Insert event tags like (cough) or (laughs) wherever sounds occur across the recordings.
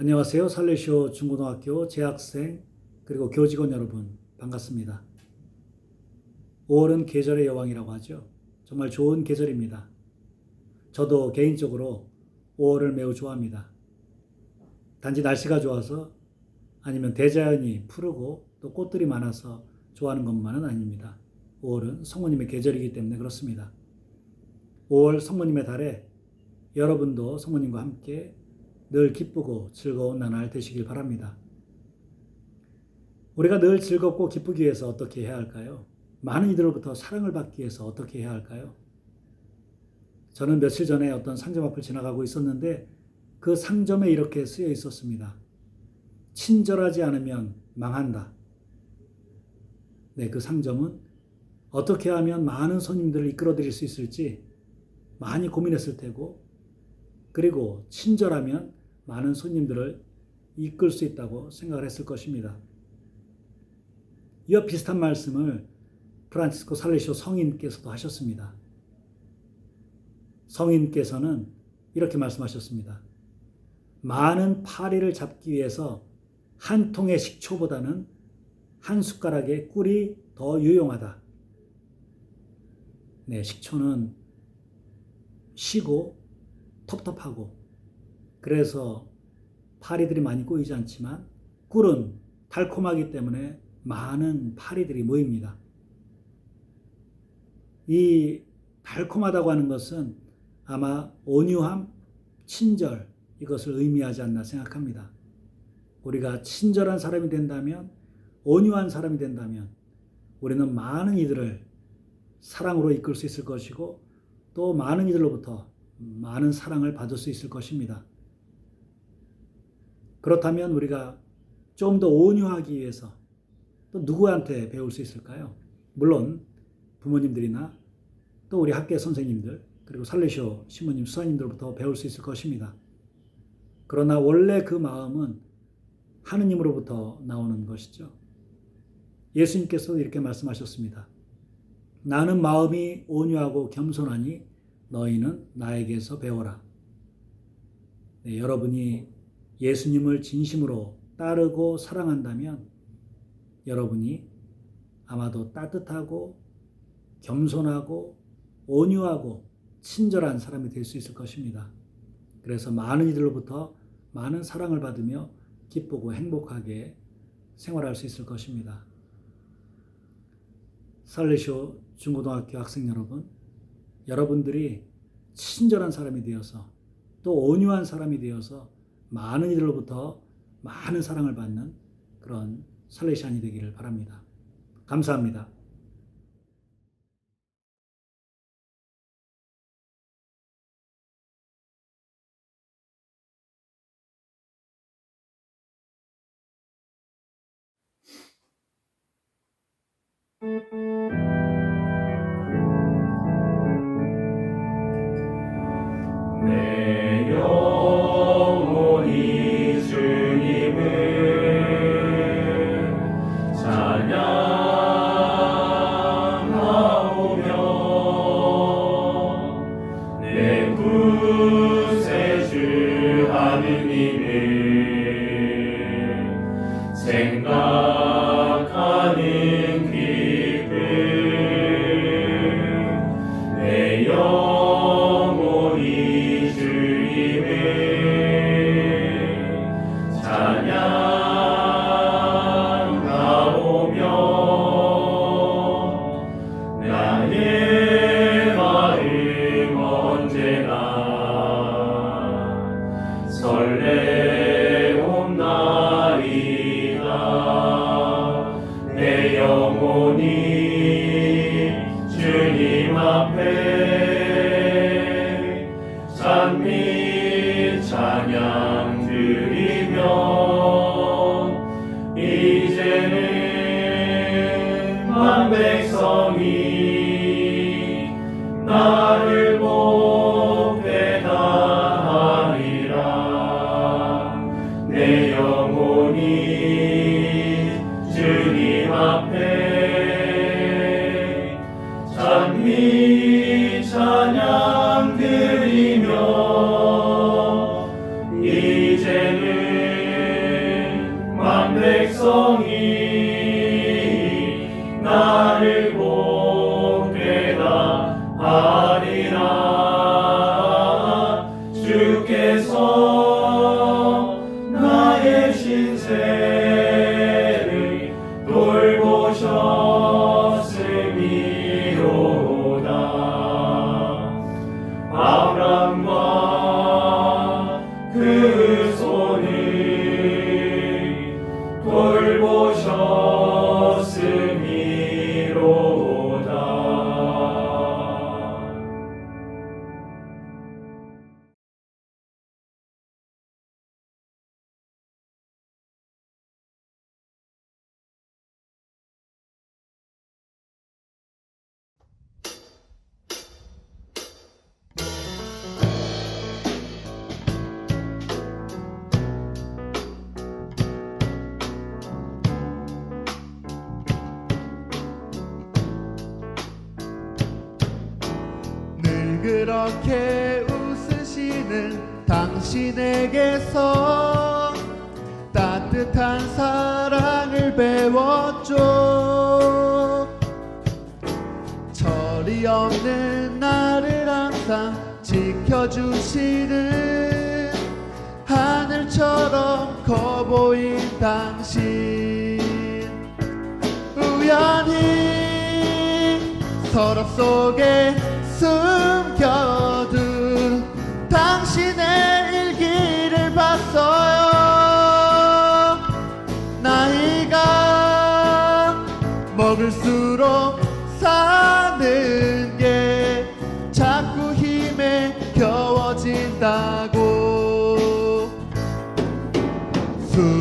안녕하세요. 살레시오 중고등학교 재학생 그리고 교직원 여러분 반갑습니다. 5월은 계절의 여왕이라고 하죠. 정말 좋은 계절입니다. 저도 개인적으로 5월을 매우 좋아합니다. 단지 날씨가 좋아서 아니면 대자연이 푸르고 또 꽃들이 많아서 좋아하는 것만은 아닙니다. 5월은 성모님의 계절이기 때문에 그렇습니다. 5월 성모님의 달에 여러분도 성모님과 함께 늘 기쁘고 즐거운 나날 되시길 바랍니다. 우리가 늘 즐겁고 기쁘기 위해서 어떻게 해야 할까요? 많은 이들로부터 사랑을 받기 위해서 어떻게 해야 할까요? 저는 며칠 전에 어떤 상점 앞을 지나가고 있었는데 그 상점에 이렇게 쓰여 있었습니다. 친절하지 않으면 망한다. 네, 그 상점은 어떻게 하면 많은 손님들을 이끌어 드릴 수 있을지 많이 고민했을 테고, 그리고 친절하면 많은 손님들을 이끌 수 있다고 생각을 했을 것입니다. 이와 비슷한 말씀을 프란치스코 살레시오 성인께서도 하셨습니다. 성인께서는 이렇게 말씀하셨습니다. 많은 파리를 잡기 위해서 한 통의 식초보다는 한 숟가락의 꿀이 더 유용하다. 네, 식초는 시고 텁텁하고 그래서 파리들이 많이 꼬이지 않지만 꿀은 달콤하기 때문에 많은 파리들이 모입니다. 이 달콤하다고 하는 것은 아마 온유함, 친절 이것을 의미하지 않나 생각합니다. 우리가 친절한 사람이 된다면 온유한 사람이 된다면 우리는 많은 이들을 사랑으로 이끌 수 있을 것이고 또 많은 이들로부터 많은 사랑을 받을 수 있을 것입니다. 그렇다면 우리가 좀 더 온유하기 위해서 또 누구한테 배울 수 있을까요? 물론 부모님들이나 또 우리 학교 선생님들 그리고 살레시오 신부님 수사님들부터 배울 수 있을 것입니다. 그러나 원래 그 마음은 하느님으로부터 나오는 것이죠. 예수님께서 이렇게 말씀하셨습니다. 나는 마음이 온유하고 겸손하니 너희는 나에게서 배워라. 네, 여러분이 예수님을 진심으로 따르고 사랑한다면 여러분이 아마도 따뜻하고 겸손하고 온유하고 친절한 사람이 될 수 있을 것입니다. 그래서 많은 이들로부터 많은 사랑을 받으며 기쁘고 행복하게 생활할 수 있을 것입니다. 살레쇼 중고등학교 학생 여러분, 여러분들이 친절한 사람이 되어서 또 온유한 사람이 되어서 많은 이들로부터 많은 사랑을 받는 그런 살레시안이 되기를 바랍니다. 감사합니다. (laughs) 영혼이 주님 앞에 백성이 늘 그렇게 웃으시는 당신에게서 따뜻한 사랑을 배웠죠. 철이 없는 나를 항상 지켜주시는 하늘처럼 커 보인 당신. 우연히 서랍 속에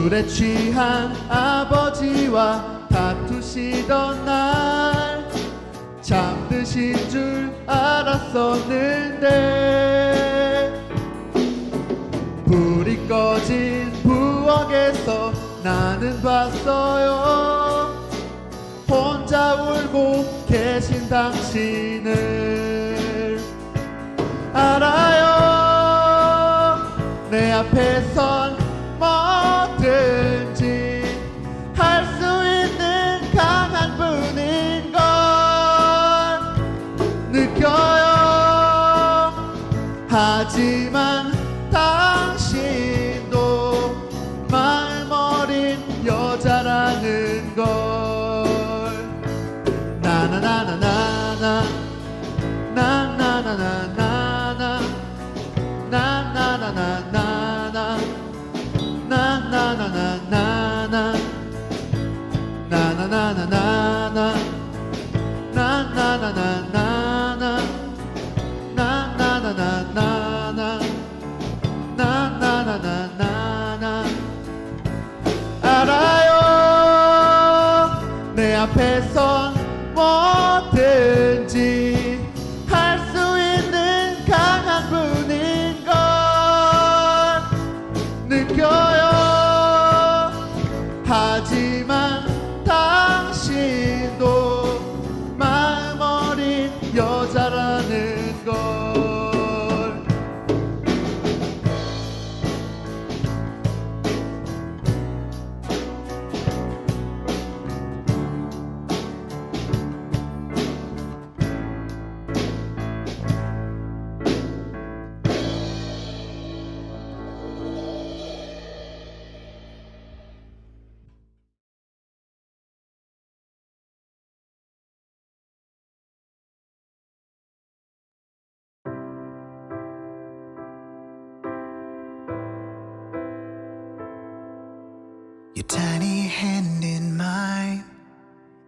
술에 취한 아버지와 다투시던 날 잠드신 줄 알았었는데 불이 꺼진 부엌에서 나는 봤어요. 혼자 울고 계신 당신을 알아요. 내 앞에 선 na na na tiny hand in mine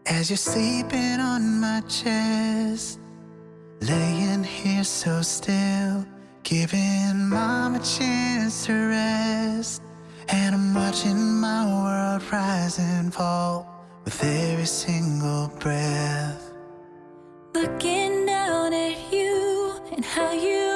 as you're sleeping on my chest. Laying here so still, giving mom a chance to rest. And I'm watching my world rise and fall with every single breath. Looking down at you and how you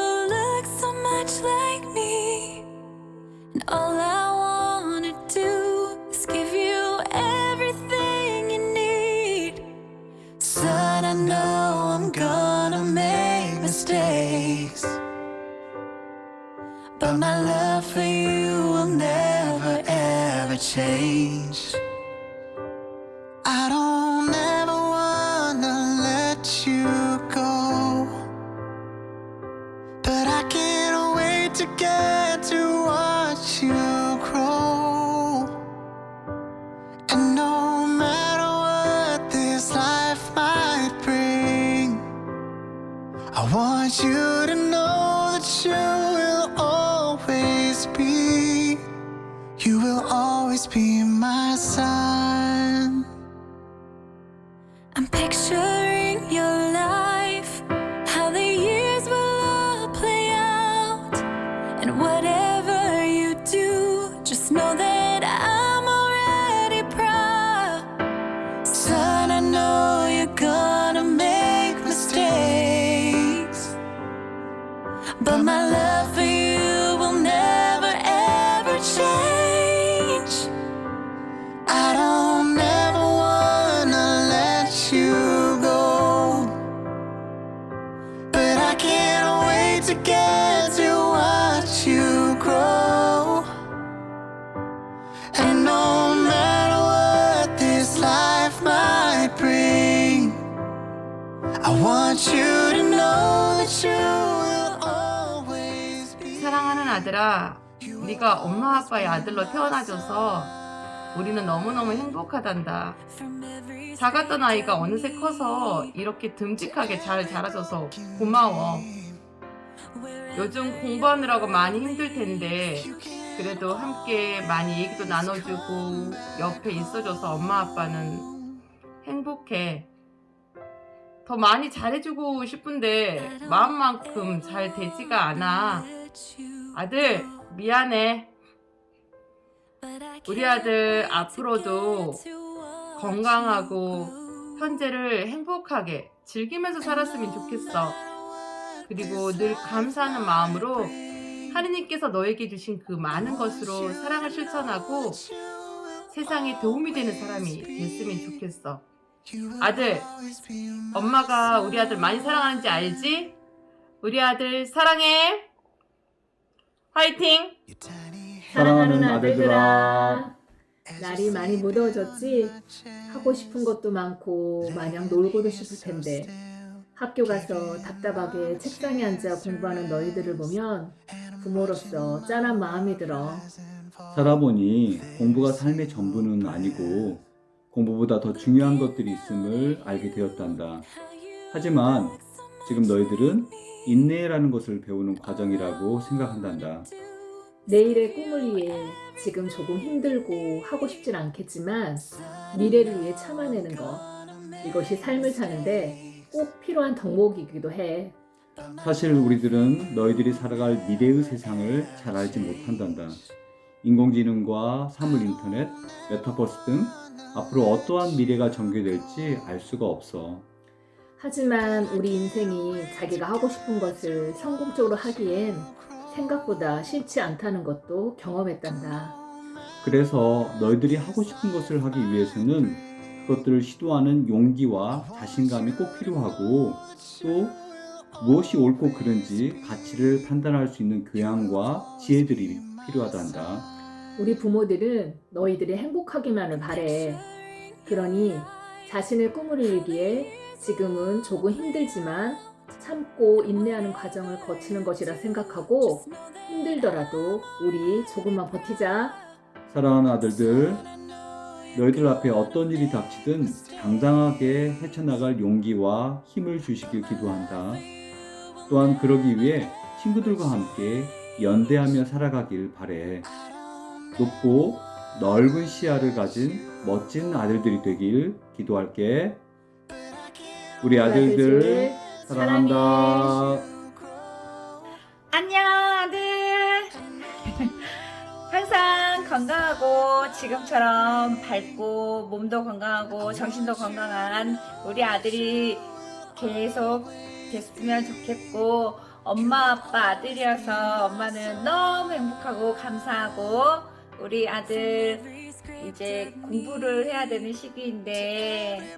But my love for you will never ever change. I don't ever wanna let you go. But I can't wait to get to watch you grow. And no matter what this life might bring, I want you to know that you will. Will always be my son. 아빠의 아들로 태어나줘서 우리는 너무너무 행복하단다. 작았던 아이가 어느새 커서 이렇게 듬직하게 잘 자라줘서 고마워. 요즘 공부하느라고 많이 힘들 텐데 그래도 함께 많이 얘기도 나눠주고 옆에 있어줘서 엄마 아빠는 행복해. 더 많이 잘해주고 싶은데 마음만큼 잘 되지가 않아. 아들 미안해. 우리 아들 앞으로도 건강하고 현재를 행복하게 즐기면서 살았으면 좋겠어. 그리고 늘 감사하는 마음으로 하느님께서 너에게 주신 그 많은 것으로 사랑을 실천하고 세상에 도움이 되는 사람이 됐으면 좋겠어. 아들, 엄마가 우리 아들 많이 사랑하는지 알지? 우리 아들 사랑해. 화이팅! 사랑하는 아들들아 날이 많이 무더워졌지? 하고 싶은 것도 많고 마냥 놀고도 싶을 텐데 학교 가서 답답하게 책상에 앉아 공부하는 너희들을 보면 부모로서 짠한 마음이 들어. 살아보니 공부가 삶의 전부는 아니고 공부보다 더 중요한 것들이 있음을 알게 되었단다. 하지만 지금 너희들은 인내라는 것을 배우는 과정이라고 생각한단다. 내일의 꿈을 위해 지금 조금 힘들고 하고 싶진 않겠지만 미래를 위해 참아내는 것 이것이 삶을 사는데 꼭 필요한 덕목이기도 해. 사실 우리들은 너희들이 살아갈 미래의 세상을 잘 알지 못한단다. 인공지능과 사물 인터넷, 메타버스 등 앞으로 어떠한 미래가 전개될지 알 수가 없어. 하지만 우리 인생이 자기가 하고 싶은 것을 성공적으로 하기엔 생각보다 쉽지 않다는 것도 경험했단다. 그래서 너희들이 하고 싶은 것을 하기 위해서는 그것들을 시도하는 용기와 자신감이 꼭 필요하고 또 무엇이 옳고 그른지 가치를 판단할 수 있는 교양과 지혜들이 필요하단다. 우리 부모들은 너희들이 행복하기만을 바래. 그러니 자신의 꿈을 이루기에 지금은 조금 힘들지만 참고 인내하는 과정을 거치는 것이라 생각하고 힘들더라도 우리 조금만 버티자. 사랑하는 아들들, 너희들 앞에 어떤 일이 닥치든 당당하게 헤쳐나갈 용기와 힘을 주시길 기도한다. 또한 그러기 위해 친구들과 함께 연대하며 살아가길 바래. 높고 넓은 시야를 가진 멋진 아들들이 되길 기도할게. 우리 아들들 사랑한다. 안녕 아들 (laughs) 항상 건강하고 지금처럼 밝고 몸도 건강하고 정신도 건강한 우리 아들이 계속 됐으면 좋겠고 엄마 아빠 아들이어서 엄마는 너무 행복하고 감사하고 우리 아들 이제 공부를 해야 되는 시기인데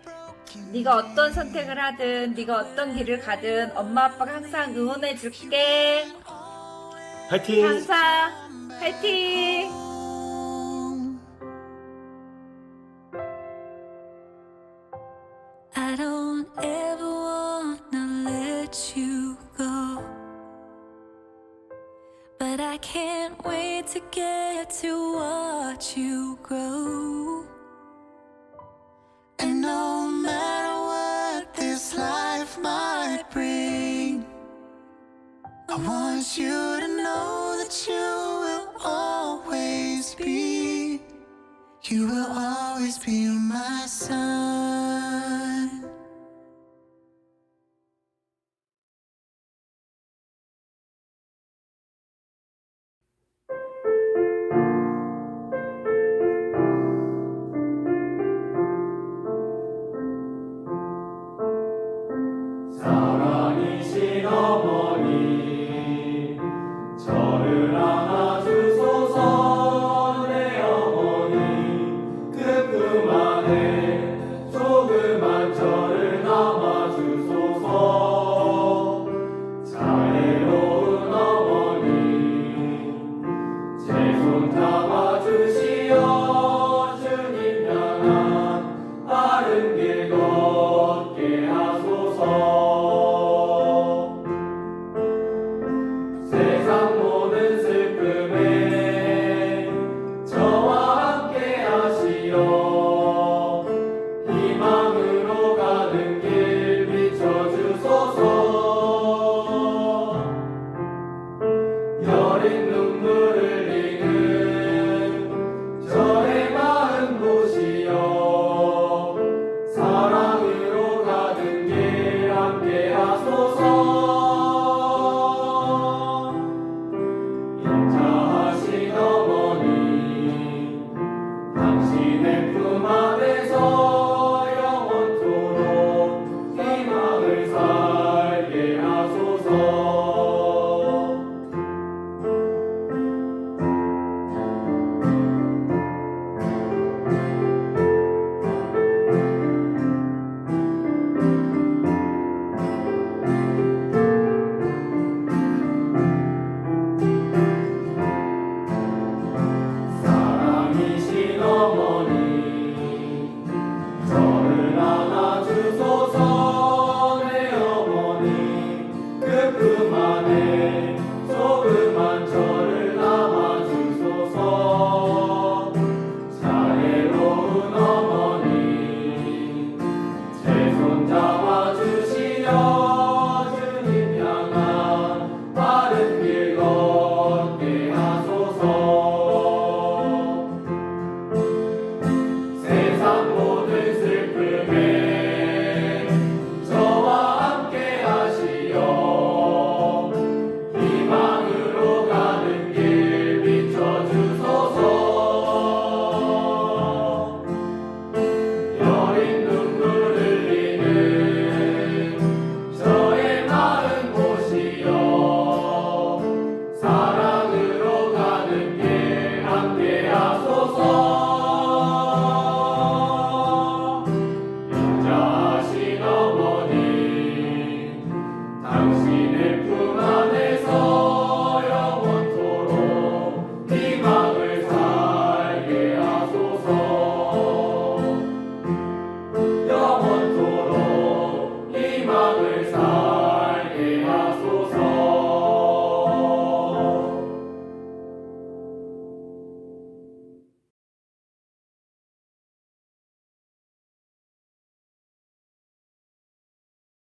네가 어떤 선택을 하든 네가 어떤 길을 가든 엄마 아빠가 항상 응원해 줄게. 파이팅! 감사. 화이팅. I want you to know that you will always be, you will always be my son.